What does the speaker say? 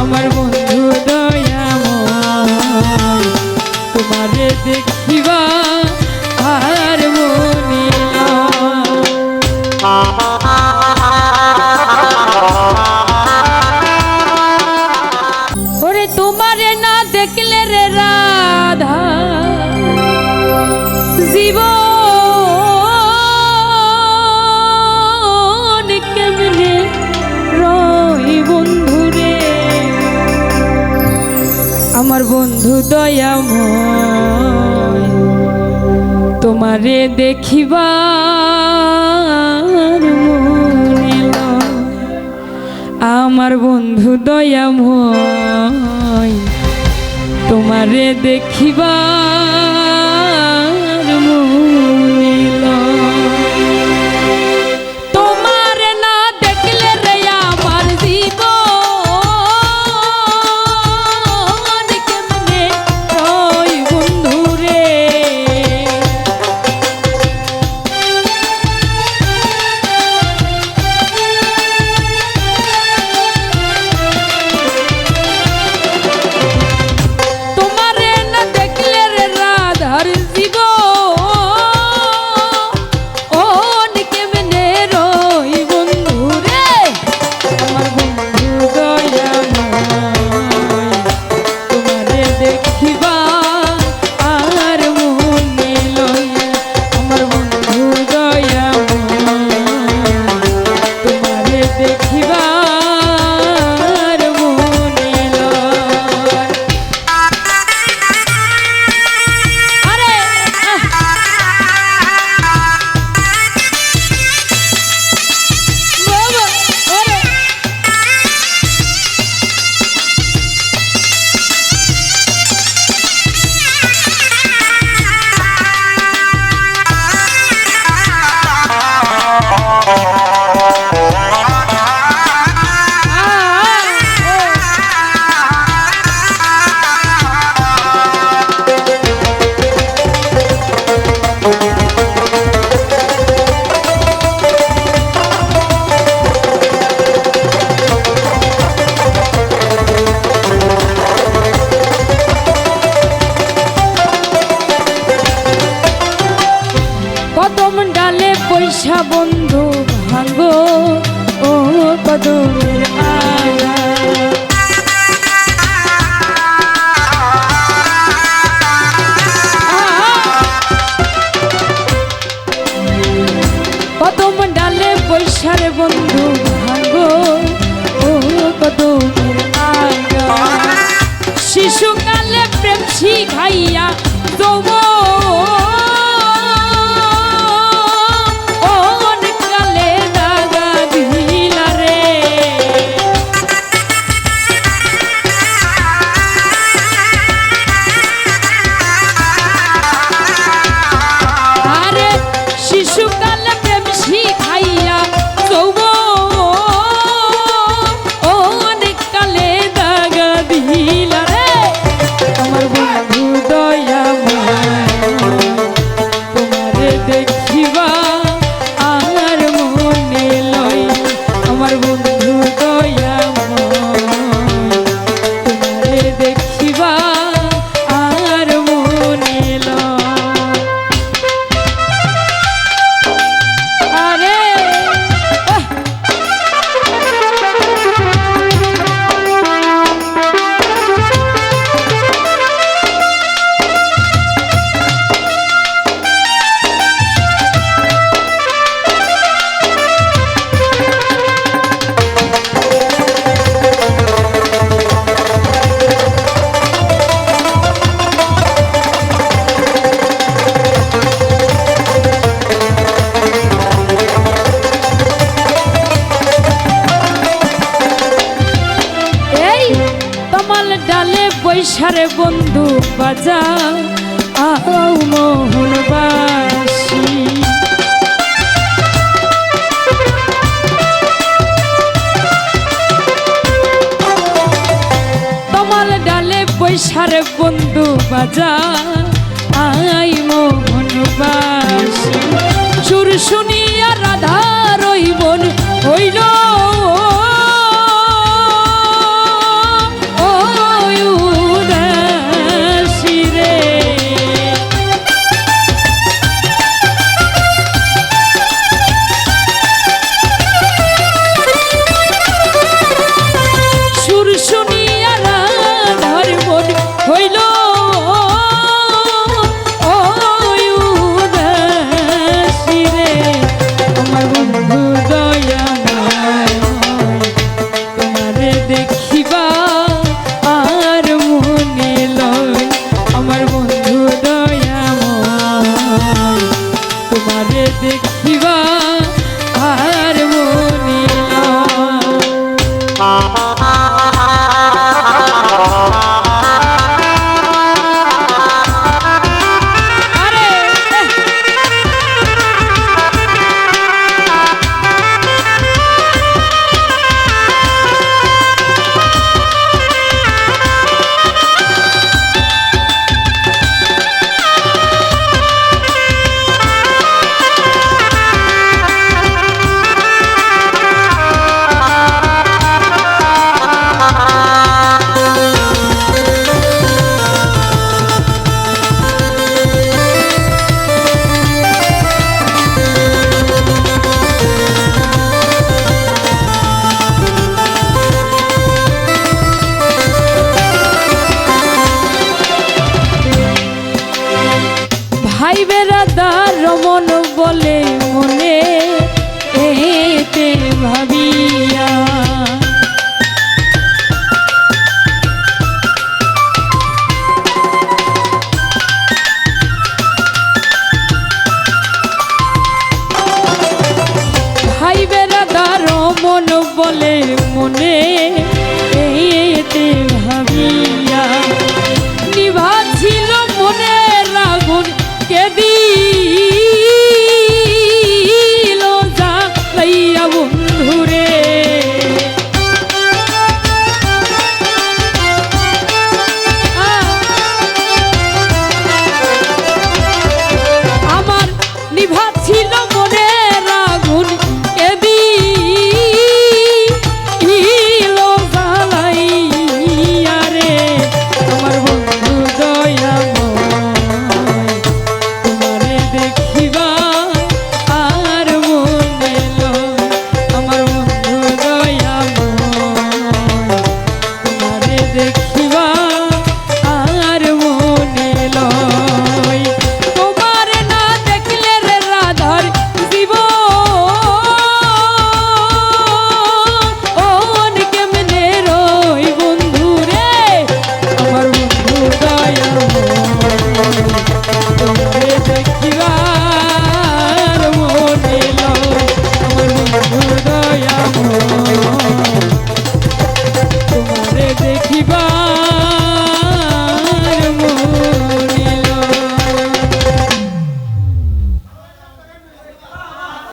আমার বন্ধু দয়াময় তোমারে দেখিবা আর মনিল ওরে তোমারে না দেখলে রাধা জীবন আমার বন্ধু দয়াম তোমারে দেখিবা আমার বন্ধু দয়াম তোমারে দেখিবার কদম ডালে পয়সা বন্ধু ভাঙ্গো ও কদমের আয়া কদম ডালে পয়সার বন্ধু ভাঙ্গো ও কদমের বৈশারে বন্ধু বাজা আও মোহনবাসী। তমাল ডালে বৈশারে বন্ধু বাজা আই মোহনবাসী। সুর শুনিয়া রাধা রইবন হইল ভাই বেড়াদার রমন বলে মনে এতে ভাবিয়া। ভাই বেড়াদার রমন বলে মনে